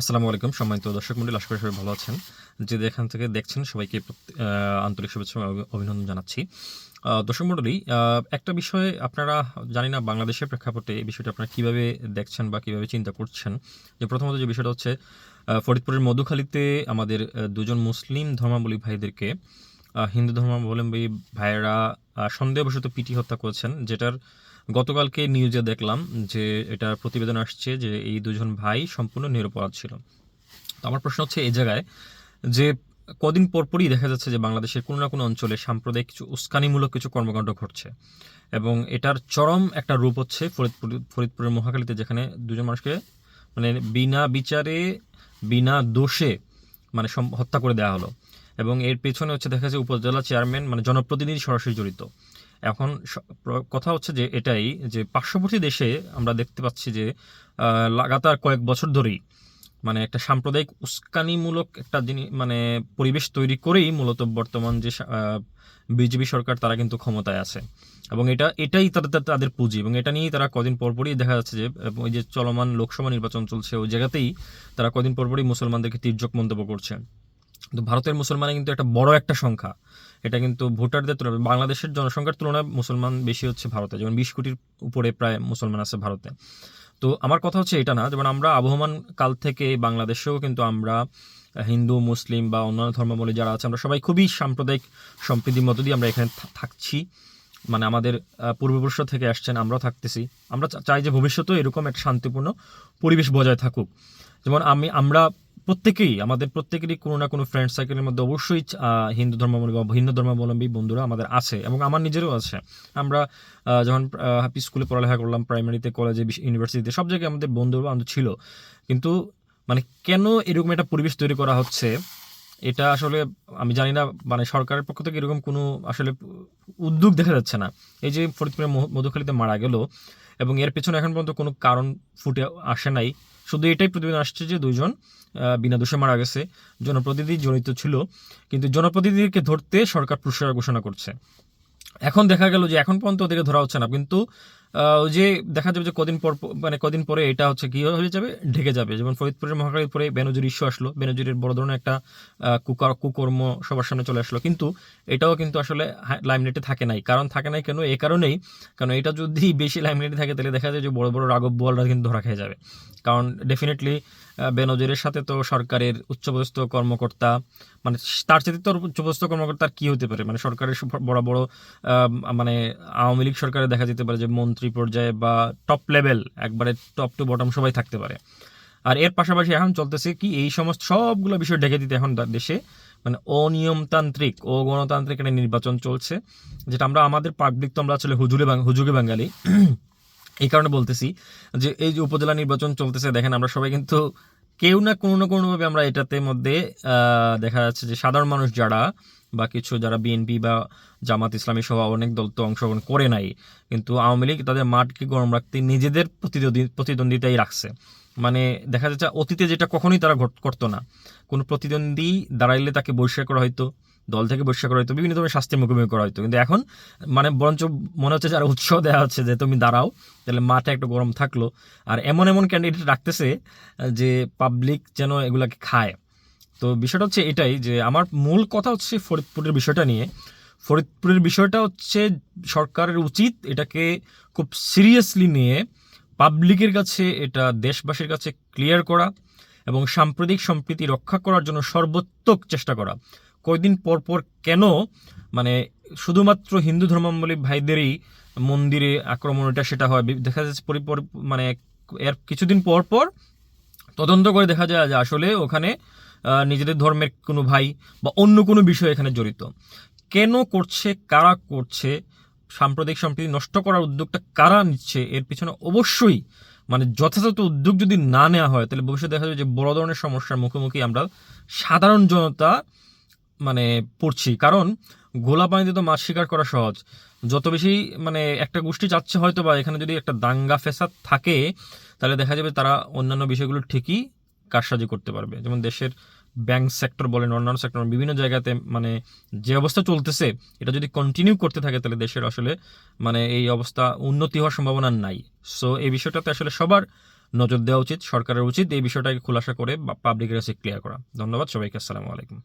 আসসালামু আলাইকুম সম্মানিত দর্শক মন্ডলী, আশা করি সবাই ভালো আছেন। যে এখান থেকে দেখছেন সবাইকে আন্তরিক শুভেচ্ছা অভিনন্দন জানাচ্ছি। দর্শক মন্ডলী একটা বিষয় আপনারা জানি না বাংলাদেশের প্রেক্ষাপটে এই বিষয়টা আপনারা কীভাবে দেখছেন বা কীভাবে চিন্তা করছেন। যে প্রথমত যে বিষয়টা হচ্ছে ফরিদপুরের মধুখালীতে আমাদের দুজন মুসলিম ধর্মাবলী ভাইদেরকে হিন্দু ধর্মাবলম্বী ভাইয়েরা সন্দেহবশত পিটি হত্যা করেছেন, যেটার গতকালকে নিউজে দেখলাম যে এটার প্রতিবেদন আসছে যে এই দুজন ভাই সম্পূর্ণ নিরপরাধ ছিল। তো আমার প্রশ্ন হচ্ছে এই জায়গায় যে কদিন পরপরই দেখা যাচ্ছে যে বাংলাদেশের কোনো না কোনো অঞ্চলে সাম্প্রদায়িক কিছু উস্কানিমূলক কিছু কর্মকাণ্ড ঘটছে এবং এটার চরম একটা রূপ হচ্ছে ফরিদপুর, ফরিদপুরের মহাকালীতে যেখানে দুজন মানুষকে মানে বিনা বিচারে, বিনা দোষে মানে হত্যা করে দেওয়া হলো। এবং এর পেছনে হচ্ছে দেখা যাচ্ছে উপজেলা চেয়ারম্যান মানে জনপ্রতিনিধি সরাসরি জড়িত। এখন কথা হচ্ছে যে এটাই যে পার্শ্ববর্তী দেশে আমরা দেখতে পাচ্ছি যে লাগাতার কয়েক বছর ধরেই মানে একটা সাম্প্রদায়িক উস্কানিমূলক একটা জিনিস মানে পরিবেশ তৈরি করেই মূলত বর্তমান যে বিজেপি সরকার তারা কিন্তু ক্ষমতায় আছে। এবং এটা, এটাই তাদের তাদের- পুঁজি এবং এটা নিয়েই তারা কদিন পরপরই দেখা যাচ্ছে যে ওই যে চলমান লোকসভা নির্বাচন চলছে ওই জায়গাতেই তারা কদিন পরপরই মুসলমানদেরকে তির্যক মন্তব্য করছে। তো ভারতের মুসলমানের কিন্তু একটা বড় একটা সংখ্যা। এটা কিন্তু ভোটারদের তুলনায় বাংলাদেশের জনসংখ্যার তুলনায় মুসলমান বেশি হচ্ছে ভারতে, যেমন বিশ কোটির উপরে প্রায় মুসলমান আছে ভারতে। তো আমার কথা হচ্ছে এটা না, যেমন আমরা আবহমান কাল থেকে বাংলাদেশেও কিন্তু আমরা হিন্দু, মুসলিম বা অন্যান্য ধর্মাবলী যারা আছে, আমরা সবাই খুবই সাম্প্রদায়িক সম্প্রীতির মধ্য দিয়ে আমরা এখানে থাকছি। মানে আমাদের পূর্বপুরুষ থেকে আসছেন, আমরাও থাকতেছি। আমরা চাই যে ভবিষ্যতেও এরকম একটা শান্তিপূর্ণ পরিবেশ বজায় থাকুক। যেমন আমি, আমরা প্রত্যেকেই, আমাদের প্রত্যেকেরই কোনো না কোনো ফ্রেন্ড সার্কেলের মধ্যে অবশ্যই হিন্দু ধর্মাবলম্বী বা ভিন্ন ধর্মাবলম্বী বন্ধুরা আমাদের আছে এবং আমার নিজেরও আছে। আমরা যখন হ্যাপি স্কুলে পড়ালেখা করলাম প্রাইমারিতে কলেজে ইউনিভার্সিটিতে সব জায়গায় আমাদের বন্ধু বান্ধব ছিল। কিন্তু মানে কেন এরকম একটা পরিবেশ তৈরি করা হচ্ছে, এটা আসলে আমি জানি না মানে সরকারের পক্ষ থেকে এরকম কোনো আসলে উদ্যোগ দেখা যাচ্ছে না। এই যে ফরিদপুরের মধুখালীতে মারা গেল এবং এর পেছনে এখন পর্যন্ত কোনো কারণ ফুটে আসে নাই। শুধু এটাই প্রতিবেদন আসছে যে দুজন বিনা দোষে মারা গেছে। জনপ্রতিনিধি জড়িত ছিল, কিন্তু জনপ্রতিনিধিকে ধরতে সরকার পুরস্কার ঘোষণা করছে। এখন দেখা গেল যে এখন পর্যন্ত ওদেরকে ধরা হচ্ছে না, কিন্তু যে দেখা যাবে যে কদিন পর মানে কদিন পরে এটা হচ্ছে কি হয়ে যাবে? ঢেকে যাবে। যেমন ফরিদপুরের মহাকালীর পরে বেনজির ইস্যু আসলো। বেনজিরের বড় ধরনের একটা কুকার, কুকর্ম সবার সামনে চলে আসলো। কিন্তু এটাও কিন্তু আসলে লাইমলাইটে থাকে নাই। কারণ থাকে নাই কেন? এই কারণেই, কারণ এটা যদি বেশি লাইমলাইটে থাকে, তাহলে দেখা যায় যে বড় বড় রাগব বলরা কিন্তু ধরা খেয়ে যাবে। কারণ ডেফিনেটলি বেনজিরের সাথে তো সরকারের উচ্চপদস্থ কর্মকর্তা মানে তার সাথে তো উচ্চপদস্থ কর্মকর্তা আর কি হতে পারে? মানে সরকারের বড় বড় মানে আওয়ামী লীগ সরকারে দেখা যেতে পারে যে মন্ত্রী পর্যায়ে বা টপ লেভেল একবারে টপ টু বটম সবাই থাকতে পারে। আর এর পাশাপাশি এখন চলতেছে কি, এই সমস্ত সবগুলো বিষয় ডেকে দিতে এখন দেশে মানে অনিয়মতান্ত্রিক ও গণতান্ত্রিক একটা নির্বাচন চলছে, যেটা আমরা, আমাদের পাবলিক তো আমরা আসলে হুজুরে হুজুগে বাঙালি। এই কারণে বলতেছি যে, এই যে উপজেলা নির্বাচন চলতেছে, দেখেন আমরা সবাই কিন্তু কেউ না কোনো না কোনোভাবে আমরা এটাতে মধ্যে দেখা যাচ্ছে যে সাধারণ মানুষ যারা বা কিছু যারা বিএনপি বা জামাত ইসলামী সহ অনেক দল তো অংশগ্রহণ করে নাই, কিন্তু আওয়ামী লীগ তাদের মাঠকে গরম রাখতে নিজেদের প্রতিদ্বন্দ্বী, প্রতিদ্বন্দ্বিতাই রাখছে। মানে দেখা যাচ্ছে অতীতে যেটা কখনোই তারা করতো না। কোনো প্রতিদ্বন্দ্বী দাঁড়াইলে তাকে বহিষ্কার করা হয়তো দল থেকে বহিষ্কার করা হয়তো, বিভিন্ন ধরনের শাস্তির মুখোমুখি করা হয়তো। কিন্তু এখন মানে বরঞ্চ মনে হচ্ছে যারা উৎসাহ দেওয়া হচ্ছে যে তুমি দাঁড়াও, তাহলে মাঠে একটু গরম থাকল। আর এমন এমন ক্যান্ডিডেট রাখতেছে, যে পাবলিক যেন এগুলাকে খায়। তো বিষয়টা হচ্ছে এটাই যে আমার মূল কথা হচ্ছে ফরিদপুরের বিষয়টা নিয়ে। ফরিদপুরের বিষয়টা হচ্ছে সরকারের উচিত এটাকে খুব সিরিয়াসলি নিয়ে পাবলিকের কাছে এটা দেশবাসীর কাছে ক্লিয়ার করা এবং সাম্প্রতিক সম্প্রীতি রক্ষা করার জন্য সর্বোত্তক চেষ্টা করা। কয়দিন পর পর কেন মানে শুধুমাত্র হিন্দু ধর্মাবলী ভাইদেরই মন্দিরে আক্রমণ এটা সেটা হয়? দেখা যাচ্ছে পরি- পরি- মানে এর কিছুদিন পর পর তদন্ত করে দেখা যায় যে আসলে ওখানে নিজেদের ধর্মের কোনো ভাই বা অন্য কোনো বিষয় এখানে জড়িত। কেন করছে, কারা করছে, সাম্প্রদায়িক সম্প্রীতি নষ্ট করার উদ্যোগটা কারা নিচ্ছে, এর পিছনে অবশ্যই মানে যথাযথ উদ্যোগ যদি না নেওয়া হয়, তাহলে ভবিষ্যতে দেখা যায় যে বড় ধরনের সমস্যার মুখোমুখি আমরা সাধারণ জনতা মানে পড়ছি। কারণ গোলা পানিতে তো মাছ শিকার করা সহজ। যত বেশি মানে একটা গোষ্ঠী চাচ্ছে হয়তো বা এখানে যদি একটা দাঙ্গা ফেসাদ থাকে, তাহলে দেখা যাবে তারা অন্যান্য বিষয়গুলো ঠিকই কারসাজি করতে পারবে। যেমন দেশের ব্যাংক সেক্টর বলেন, অন্যান্য সেক্টর, বিভিন্ন জায়গাতে মানে যে অবস্থা চলতেছে, এটা যদি কন্টিনিউ করতে থাকে, তাহলে দেশের আসলে মানে এই অবস্থা উন্নতি হওয়ার সম্ভাবনা নাই। সো এই বিষয়টাতে আসলে সবার নজর দেওয়া উচিত, সরকারের উচিত এই বিষয়টাকে খোলাসা করে পাবলিকের কাছে ক্লিয়ার করা। ধন্যবাদ সবাইকে, আসসালামু আলাইকুম।